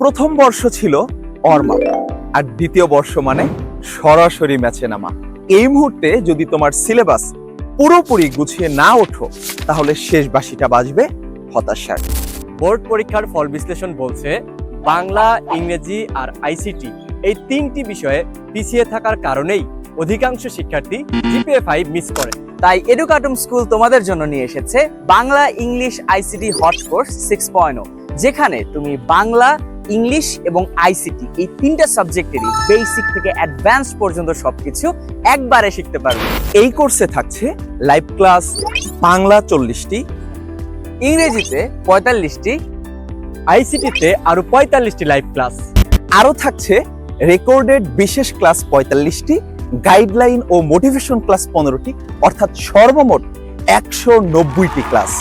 প্রথম বর্ষ ছিল অর্মা আর দ্বিতীয় বর্ষ মানে সরাসরি ম্যাচে নামা। এই মুহূর্তে যদি তোমার সিলেবাস পুরোপুরি গুছিয়ে না ওঠো, তাহলে শেষ বাসিটা বাজবে হতাশার বোর্ড পরীক্ষার ফল বিশ্লেষণ বলছে, বাংলা, ইংরেজি আর আইসিটি এই তিনটি বিষয়ে পিছিয়ে থাকার কারণেই অধিকাংশ শিক্ষার্থী জিপিএ ফাইভ মিস করে। তাই এডুকাটম স্কুল তোমাদের জন্য নিয়ে এসেছে Bangla, English, ICT hot course six point যেখানে তুমি বাংলা ইংলিশ এবং আইসিটি, এই তিনটা সাবজেক্টেরই বেসিক থেকে অ্যাডভান্স পর্যন্ত সবকিছু একবারে শিখতে পারবে। এই কোর্সে থাকছে লাইভ ক্লাস বাংলা চল্লিশটি, ইংরেজিতে পঁয়তাল্লিশটি, আইসিটিতে আরও পঁয়তাল্লিশটি লাইভ ক্লাস আরও থাকছে রেকর্ডেড বিশেষ ক্লাস পঁয়তাল্লিশটি গাইডলাইন ও মোটিভেশন ক্লাস পনেরোটি, অর্থাৎ সর্বমোট একশো নব্বইটি ক্লাস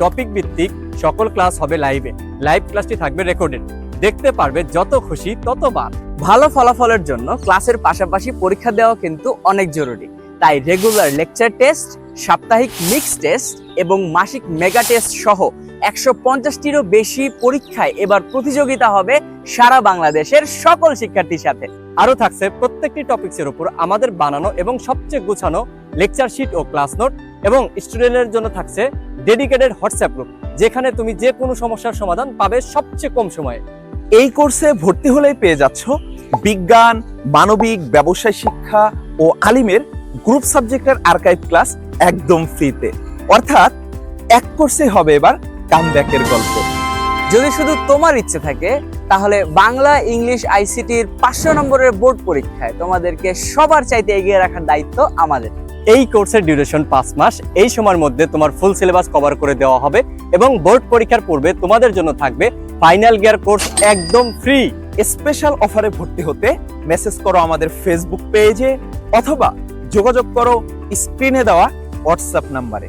টপিক ভিত্তিক সকল ক্লাস হবে লাইভে লাইভ ক্লাসটি থাকবে রেকর্ডেড দেখতে পারবে যত খুশি ততবার ভালো ফলাফলের জন্য ক্লাসের পাশাপাশি পরীক্ষা দেওয়া কিন্তু অনেক জরুরি। তাই রেগুলার লেকচার টেস্ট সাপ্তাহিক মিক্স টেস্ট এবং মাসিক মেগা টেস্ট সহ একশো পঞ্চাশটিরও বেশি পরীক্ষায় এবার প্রতিযোগিতা হবে সারা বাংলাদেশের সকল শিক্ষার্থীর সাথে। আরও থাকছে প্রত্যেকটি টপিক্সের উপর আমাদের বানানো এবং সবচেয়ে গোছানো লেকচার শিট ও ক্লাস নোট এবং স্টুডেন্টের জন্য থাকছে ডেডিকেটেড হোয়াটসঅ্যাপ গ্রুপ যেখানে তুমি যে কোনো সমস্যার সমাধান পাবে সবচেয়ে কম সময়ে। এই কোর্সে ভর্তি হলেই পেয়ে যাচ্ছ বিজ্ঞান, মানবিক, ব্যবসায় শিক্ষা ও আলিমের গ্রুপ সাবজেক্টের আর্কাইভ ক্লাস একদম ফ্রিতে অর্থাৎ এক কোর্সে হবে এবার কামব্যাকের গল্প। যদি শুধু তোমার ইচ্ছে থাকে, তাহলে বাংলা, ইংলিশ আইসিটির পাঁচশো নম্বরের বোর্ড পরীক্ষায় তোমাদেরকে সবার চাইতে এগিয়ে রাখার দায়িত্ব আমাদের। এই কোর্সের ডিউরেশন পাঁচ মাস। এই সময়ের মধ্যে তোমার ফুল সিলেবাস কভার করে দেওয়া হবে এবং বোর্ড পরীক্ষার পূর্বে তোমাদের জন্য থাকবে ফাইনাল গিয়ার কোর্স একদম ফ্রি স্পেশাল অফারে ভর্তি হতে মেসেজ করো আমাদের ফেসবুক পেজে অথবা যোগাযোগ করো স্ক্রিনে দেওয়া হোয়াটসঅ্যাপ নাম্বারে